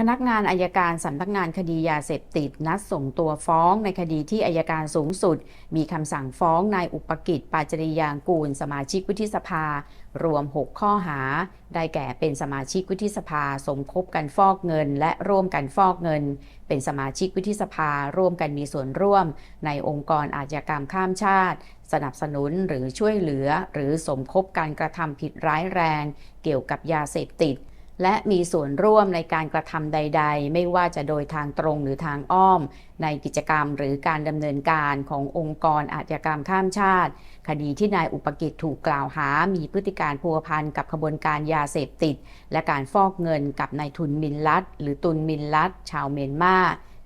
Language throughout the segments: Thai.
พนักงานอายการสำนักงานคดียาเสพติด นัดส่งตัวฟ้องในคดีที่อายการสูงสุด มีคำสั่งฟ้องนายอุปกิจปาจริยางกูล สมาชิกวุฒิสภา รวม 6 ข้อหา ได้แก่เป็นสมาชิกวุฒิสภา สมคบกันฟอกเงิน และร่วมกันฟอกเงิน เป็นสมาชิกวุฒิสภา ร่วมกันมีส่วนร่วม ในองค์กรอาชญากรรมข้ามชาติ สนับสนุนหรือช่วยเหลือ หรือสมคบการกระทำผิดร้ายแรง เกี่ยวกับยาเสพติด และมีส่วนร่วมในการกระทำใด ๆ ไม่ว่าจะโดยทางตรงหรือทางอ้อม ในกิจกรรมหรือการดำเนินการขององค์กรอาชญากรรมข้ามชาติ คดีที่นายอุปกิจถูกกล่าวหา มีพฤติการพัวพันกับขบวนการยาเสพติด และการฟอกเงินกับนายทุนมินลัดหรือตุนมินลัดชาวเมียนมา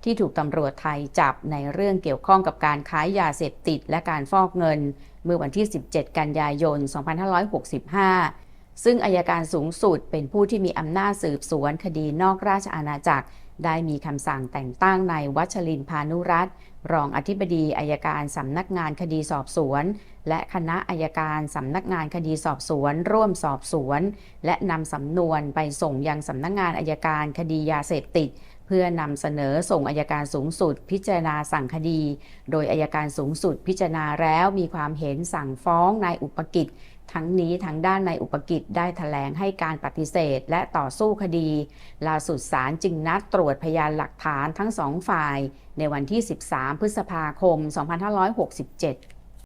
ที่ถูกตำรวจไทยจับในเรื่องเกี่ยวข้องกับการค้ายาเสพติด และการฟอกเงิน เมื่อวันที่ 17 กันยายน 2565 ซึ่งอายการสูงสุดเป็นผู้ที่มีอำนาจสืบสวนคดีนอกราชอาณาจักร ได้มีคำสั่งแต่งตั้งนายวัชรินพานุรัตน์รองอธิบดีอายการสำนักงานคดีสอบสวน และคณะอายการสำนักงานคดีสอบสวน ร่วมสอบสวน และนำสำนวนไปส่งยังสำนักงานอายการคดียาเสพติด พื่อนำเสนอส่งอายการสูงสุด พิจารณาสั่งคดี โดยอายการสูงสุดพิจารณาแล้วมีความเห็นสั่งฟ้องนายอุปกิจ ทั้งนี้ทางด้านนายอุปกิจได้ถแถลงให้การปฏิเสธและต่อสู้คดี ล่าสุดศาลจึงนัดตรวจพยานหลักฐานทั้งสองฝ่าย ในวันที่ 13 พฤษภาคม 2567